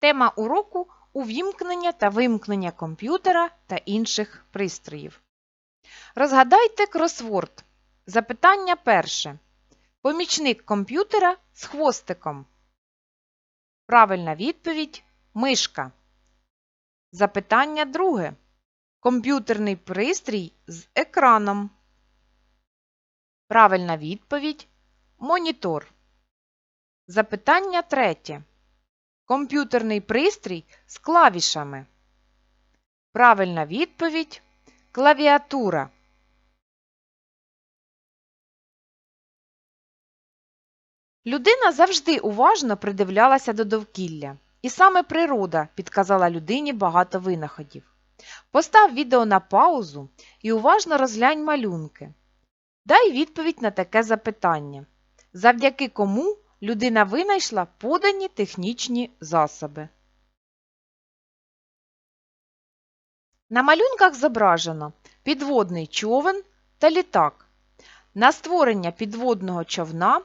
Тема уроку увімкнення та вимкнення комп'ютера та інших пристроїв. Розгадайте кросворд. Запитання перше. Помічник комп'ютера з хвостиком. Правильна відповідь мишка. Запитання друге. Комп'ютерний пристрій з екраном. Правильна відповідь монітор. Запитання третє. Комп'ютерний пристрій з клавішами. Правильна відповідь клавіатура. Людина завжди уважно придивлялася до довкілля. І саме природа підказала людині багато винаходів. Постав відео на паузу і уважно розглянь малюнки. Дай відповідь на таке запитання. Завдяки кому людина винайшла подані технічні засоби. На малюнках зображено підводний човен та літак. На створення підводного човна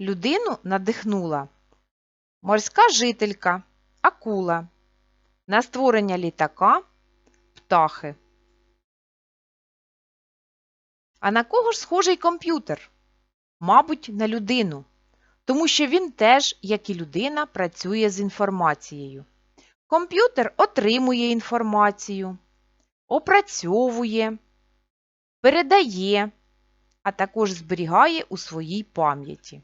людину надихнула морська жителька, акула. На створення літака птахи. А на кого ж схожий комп'ютер? Мабуть, на людину тому що він теж, як і людина, працює з інформацією. Комп'ютер отримує інформацію, опрацьовує, передає, а також зберігає у своїй пам'яті.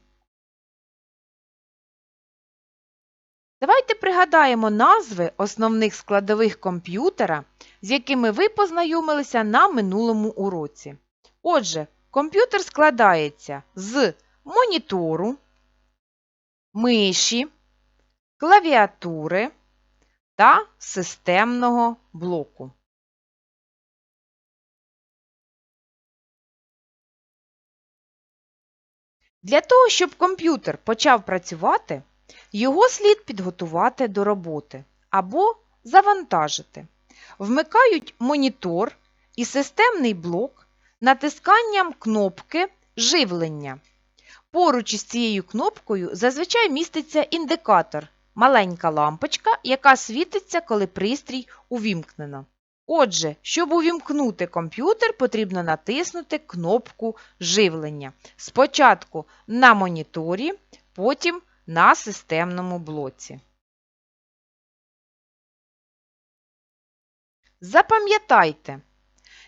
Давайте пригадаємо назви основних складових комп'ютера, з якими ви познайомилися на минулому уроці. Отже, комп'ютер складається з монітору, миші, клавіатури та системного блоку. Для того, щоб комп'ютер почав працювати, його слід підготувати до роботи або завантажити. Вмикають монітор і системний блок натисканням кнопки живлення. Поруч із цією кнопкою зазвичай міститься індикатор маленька лампочка, яка світиться, коли пристрій увімкнено. Отже, щоб увімкнути комп'ютер, потрібно натиснути кнопку живлення. Спочатку на моніторі, потім на системному блоці. Запам'ятайте,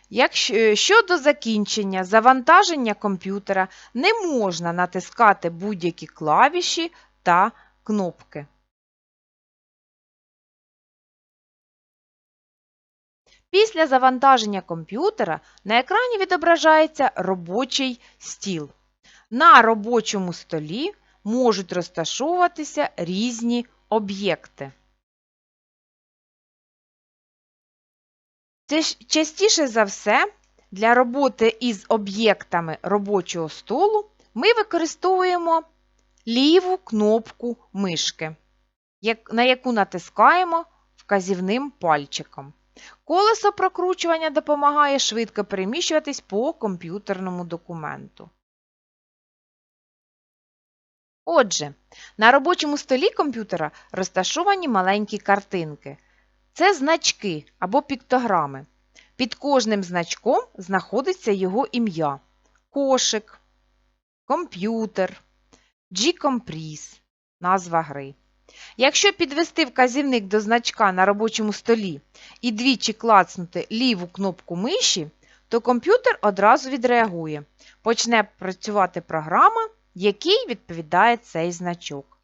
Якщо е, щодо закінчення завантаження комп'ютера не можна натискати будь-які клавіші та кнопки. Після завантаження комп'ютера на екрані відображається робочий стіл. На робочому столі можуть розташовуватися різні об'єкти. Частіше за все, для роботи із об'єктами робочого столу ми використовуємо ліву кнопку мишки, на яку натискаємо вказівним пальчиком. Колесо прокручування допомагає швидко переміщуватись по комп'ютерному документу. Отже, на робочому столі комп'ютера розташовані маленькі картинки. Це значки або піктограми. Під кожним значком знаходиться його ім'я кошик, комп'ютер, G-компріс, назва гри. Якщо підвести вказівник до значка на робочому столі і двічі клацнути ліву кнопку миші, то комп'ютер одразу відреагує. Почне працювати програма, якій відповідає цей значок.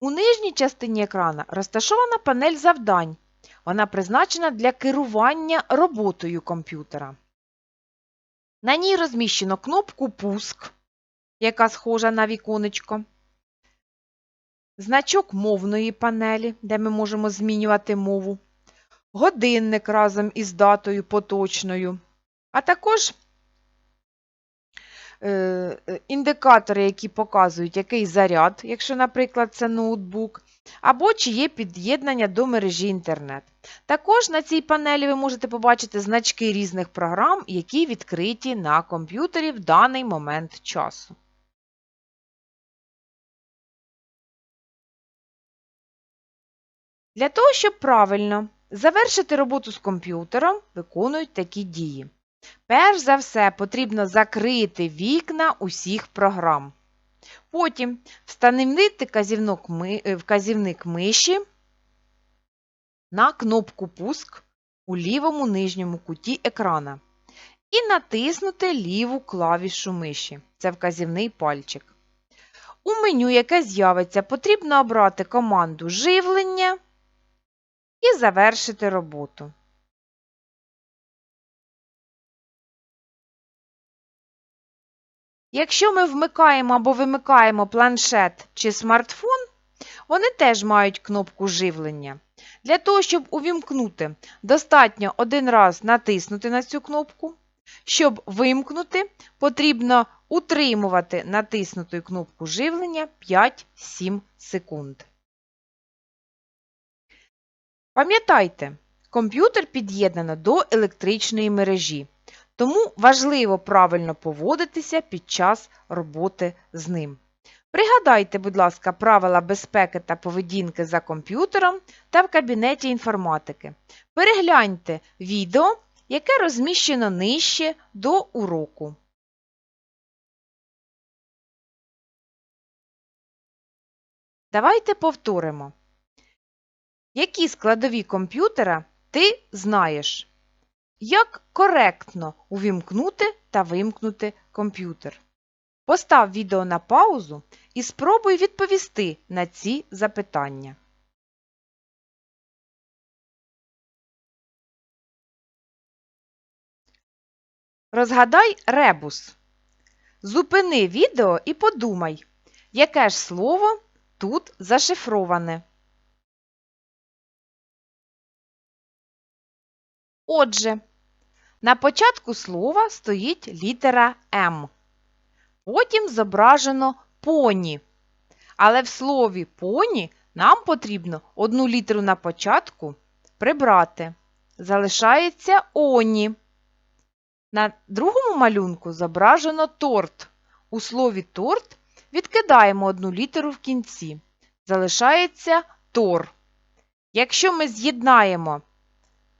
У нижній частині екрана розташована панель завдань. Вона призначена для керування роботою комп'ютера. На ній розміщено кнопку Пуск, яка схожа на віконечко, значок мовної панелі, де ми можемо змінювати мову, годинник разом із датою поточною, а також Е, е, індикатори, які показують, який заряд, якщо, наприклад, це ноутбук, або чи є під'єднання до мережі інтернет. Також на цій панелі ви можете побачити значки різних програм, які відкриті на комп'ютері в даний момент часу. Для того, щоб правильно завершити роботу з комп'ютером, виконують такі дії. Перш за все, потрібно закрити вікна усіх програм. Потім встановити е, вказівник миші на кнопку Пуск у лівому нижньому куті екрана і натиснути ліву клавішу миші. Це вказівний пальчик. У меню, яке з'явиться, потрібно обрати команду живлення і завершити роботу. Якщо ми вмикаємо або вимикаємо планшет чи смартфон, вони теж мають кнопку живлення. Для того, щоб увімкнути, достатньо один раз натиснути на цю кнопку. Щоб вимкнути, потрібно утримувати натиснуту кнопку живлення 5-7 секунд. Пам'ятайте, комп'ютер під'єднано до електричної мережі, тому важливо правильно поводитися під час роботи з ним. Пригадайте, будь ласка, правила безпеки та поведінки за комп'ютером та в кабінеті інформатики. Перегляньте відео, яке розміщено нижче до уроку. Давайте повторимо. Які складові комп'ютера ти знаєш? Як коректно увімкнути та вимкнути комп'ютер? Постав відео на паузу і спробуй відповісти на ці запитання. Розгадай ребус. Зупини відео і подумай, яке ж слово тут зашифроване. Отже, на початку слова стоїть літера М. Потім зображено поні. Але в слові поні нам потрібно одну літеру на початку прибрати. Залишається оні. На другому малюнку зображено торт. У слові торт відкидаємо одну літеру в кінці. Залишається тор. Якщо ми з'єднаємо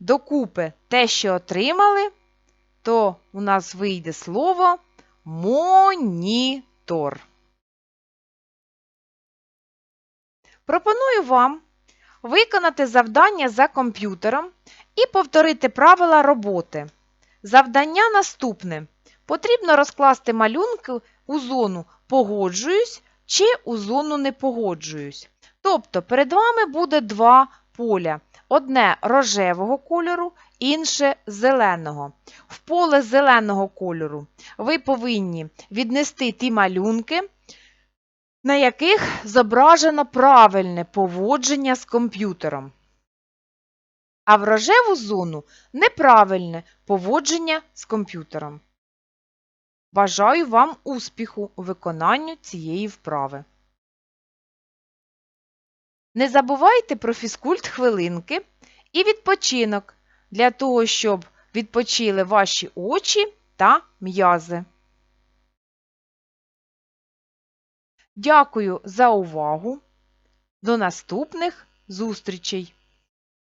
докупи те, що отримали, то у нас вийде слово монітор. Пропоную вам виконати завдання за комп'ютером і повторити правила роботи. Завдання наступне. Потрібно розкласти малюнки у зону погоджуюсь чи у зону не погоджуюсь. Тобто перед вами буде два поля. Одне рожевого кольору, інше зеленого. В поле зеленого кольору ви повинні віднести ті малюнки, на яких зображено правильне поводження з комп'ютером. А в рожеву зону неправильне поводження з комп'ютером. Бажаю вам успіху у виконанні цієї вправи. Не забувайте про фізкульт хвилинки і відпочинок для того, щоб відпочили ваші очі та м'язи. Дякую за увагу. До наступних зустрічей!